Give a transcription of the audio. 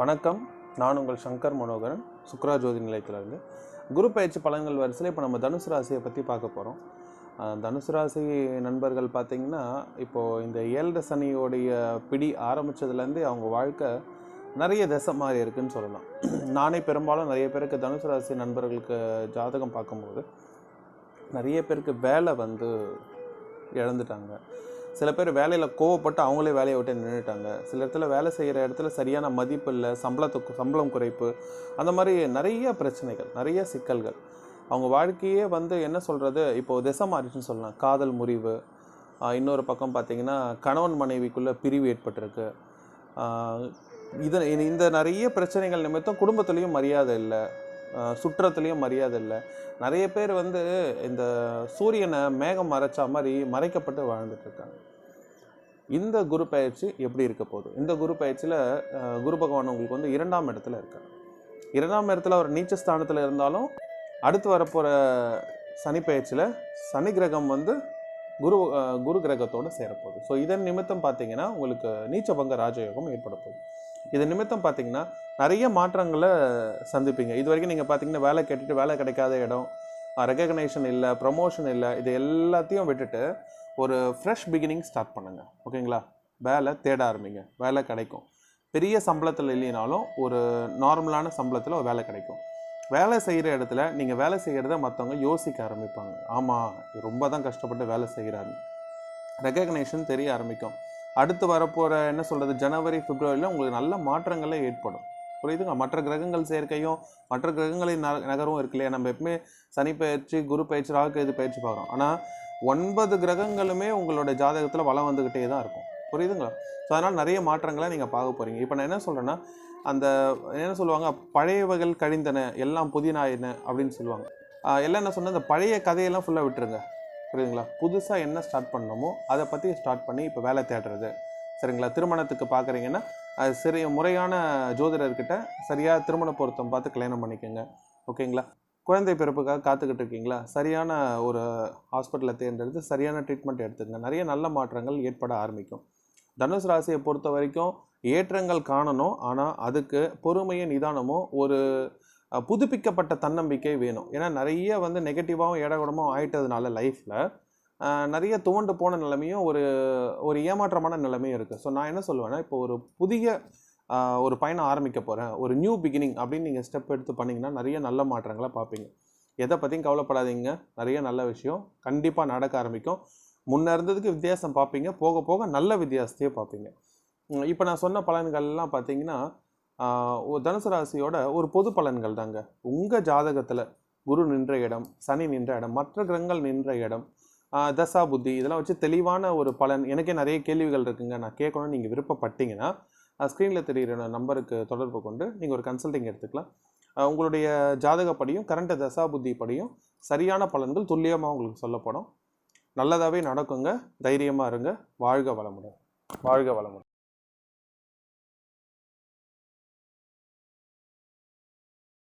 வணக்கம். நான் உங்கள் சங்கர் மனோகரன் சுக்ரா ஜோதி நிலையத்திலிருந்து. குரு பயிற்சி பலன்கள் வரிசையில் இப்போ நம்ம தனுசு ராசியை பற்றி பார்க்க போகிறோம் தனுசு ராசி நண்பர்கள் பார்த்திங்கன்னா இப்போது இந்த ஏழரை சனியோடைய பிடி ஆரம்பித்ததுலேருந்து அவங்க வாழ்க்கை நிறைய திசை மாறி இருக்குதுன்னு சொல்லலாம். நானே பெரும்பாலும் நிறைய பேருக்கு தனுசு ராசி நண்பர்களுக்கு ஜாதகம் பார்க்கும்போது நிறைய பேருக்கு வேலை வந்து இழந்துட்டாங்க. சில பேர் வேலையில் கோவப்பட்டு அவங்களே வேலையை விட்டு நின்றுட்டாங்க. சில இடத்துல வேலை செய்கிற இடத்துல சரியான மதிப்பு இல்லை சம்பளத்துக்கு சம்பளம் குறைப்பு அந்த மாதிரி நிறைய பிரச்சனைகள் நிறைய சிக்கல்கள். அவங்க வாழ்க்கையே வந்து என்ன சொல்கிறது இப்போது திசை மாறிச்சுன்னு சொல்லலாம். காதல் முறிவு இன்னொரு பக்கம் பார்த்திங்கன்னா கணவன் மனைவிக்குள்ளே பிரிவு ஏற்பட்டிருக்கு. ஆஹ் இது இந்த நிறைய பிரச்சனைகள் நிமித்தம் குடும்பத்துலேயும் மரியாதை இல்லை. சுற்றத்துலேயும் மரியாதை இல்லை. நிறைய பேர் வந்து இந்த சூரியனை மேகம் மறைச்சா மாதிரி மறைக்கப்பட்டு வாழ்ந்துட்டுருக்காங்க இந்த குரு பயிற்சி எப்படி இருக்க போகுது? இந்த குரு பயிற்சியில் குரு பகவான் உங்களுக்கு வந்து இரண்டாம் இடத்துல இருக்கார். இரண்டாம் இடத்துல அவர் நீச்ச ஸ்தானத்தில் இருந்தாலும் அடுத்து வரப்போகிற சனி பயிற்சியில் சனி கிரகம் வந்து குரு குரு கிரகத்தோடு சேரப்போகுது. ஸோ இதன் நிமித்தம் பார்த்தீங்கன்னா உங்களுக்கு நீச்சபங்க ராஜயோகம் ஏற்பட போகுது. இது நிமித்தம் பார்த்தீங்கன்னா நிறைய மாற்றங்களை சந்திப்பீங்க. இது வரைக்கும் நீங்கள் பார்த்தீங்கன்னா வேலை கேட்டுட்டு வேலை கிடைக்காத இடம் ரெகக்னைஷன் இல்லை ப்ரமோஷன் இல்லை இது எல்லாத்தையும் விட்டுட்டு ஒரு ஃப்ரெஷ் பிகினிங் ஸ்டார்ட் பண்ணுங்க. ஓகேங்களா? வேலை தேட ஆரம்பிங்க. வேலை கிடைக்கும். பெரிய சம்பளத்தில் இல்லைனாலும் ஒரு நார்மலான சம்பளத்தில் ஒரு வேலை கிடைக்கும். வேலை செய்கிற இடத்துல நீங்கள் வேலை செய்கிறத மற்றவங்க யோசிக்க ஆரம்பிப்பாங்க. ஆமாம் ரொம்ப தான் கஷ்டப்பட்டு வேலை செய்கிறாரு ரெகக்னேஷன் தெரிய ஆரம்பிக்கும். அடுத்து வரப்போகிற என்ன சொல்கிறது ஜனவரி பிப்ரவரியில் உங்களுக்கு நல்ல மாற்றங்களே ஏற்படும். புரியுதுங்க? மற்ற கிரகங்கள் சேர்க்கையும் மற்ற கிரகங்களின் ந நகரும் இருக்கு இல்லையா? நம்ம எப்பவுமே சனி பயிற்சி குரு பயிற்சி ராகு பயிற்சி பார்க்குறோம். ஆனால் ஒன்பது கிரகங்களுமே உங்களோட ஜாதகத்தில் வளம் வந்துக்கிட்டே தான் இருக்கும். புரியுதுங்களா? ஸோ அதனால் நிறைய மாற்றங்களை நீங்கள் பார்க்க போகிறீங்க இப்போ நான் என்ன சொல்கிறேன்னா அந்த என்ன சொல்லுவாங்க பழையவர்கள் கழிந்தன எல்லாம் புதினாயின அப்படின்னு சொல்லுவாங்க. எல்லாம் என்ன சொன்னால் இந்த பழைய கதையெல்லாம் ஃபுல்லாக விட்டுருங்க. புரியுதுங்களா? புதுசாக என்ன ஸ்டார்ட் பண்ணணுமோ அதை பற்றி ஸ்டார்ட் பண்ணி இப்போ வேலை தேடுறது. சரிங்களா? திருமணத்துக்கு பார்க்குறீங்கன்னா அது சரி முறையான ஜோதிடர்கிட்ட சரியாக திருமண பொருத்தம் பார்த்து கல்யாணம் பண்ணிக்கோங்க. ஓகேங்களா? குழந்தை பிறப்புக்காக காத்துக்கிட்டு இருக்கீங்களா? சரியான ஒரு ஹாஸ்பிட்டலில் தேர்ந்தெடுத்து சரியான ட்ரீட்மெண்ட் எடுத்துங்க நிறைய நல்ல மாற்றங்கள் ஏற்பட ஆரம்பிக்கும். தனுசு ராசியை பொறுத்த வரைக்கும் ஏற்றங்கள் காணணும். ஆனால் அதுக்கு பொறுமையும் நிதானமும் ஒரு புதுப்பிக்கப்பட்ட தன்னம்பிக்கை வேணும். ஏன்னா நிறைய வந்து நெகட்டிவாகவும் ஏடகுடமும் ஆயிட்டதுனால லைஃப்பில் நிறைய துவண்டு போன நிலைமையும் ஒரு ஒரு ஏமாற்றமான நிலைமையும் இருக்குது ஸோ நான் என்ன சொல்லுவேன்னா இப்போ ஒரு புதிய ஒரு பயணம் ஆரம்பிக்க போகிறேன் ஒரு நியூ பிகினிங் அப்படின்னு நீங்கள் ஸ்டெப் எடுத்து பண்ணிங்கன்னா நிறைய நல்ல மாற்றங்களை பார்ப்பீங்க. எதை பற்றியும் கவலைப்படாதீங்க. நிறைய நல்ல விஷயம் கண்டிப்பாக நடக்க ஆரம்பிக்கும். முன்னே இருந்ததுக்கு வித்தியாசம் பார்ப்பீங்க. போக போக நல்ல வித்தியாசத்தையே பார்ப்பீங்க. இப்போ நான் சொன்ன பலன்கள்லாம் பார்த்தீங்கன்னா தனுசு ராசியோட ஒரு பொது பலன்கள் தாங்க உங்கள் ஜாதகத்தில் குரு நின்ற இடம் சனி நின்ற இடம் மற்ற கிரகங்கள் நின்ற இடம் தசா புத்தி இதெல்லாம் வச்சு தெளிவான ஒரு பலன். எனக்கே நிறைய கேள்விகள் இருக்குங்க. நான் கேட்கணும்னு நீங்கள் விருப்பப்பட்டீங்கன்னா ஸ்க்ரீனில் தெரிகிற நம்பருக்கு தொடர்பு கொண்டு நீங்கள் ஒரு கன்சல்டிங் எடுத்துக்கலாம். உங்களுடைய ஜாதகப்படியும் கரண்ட் தசா புத்தி படியும் சரியான பலன்கள் துல்லியமாக உங்களுக்கு சொல்லப்படும். நல்லதாகவே நடக்குங்க. தைரியமாக இருங்க. வாழ்க வளமுடன். வாழ்க வளமுடன்.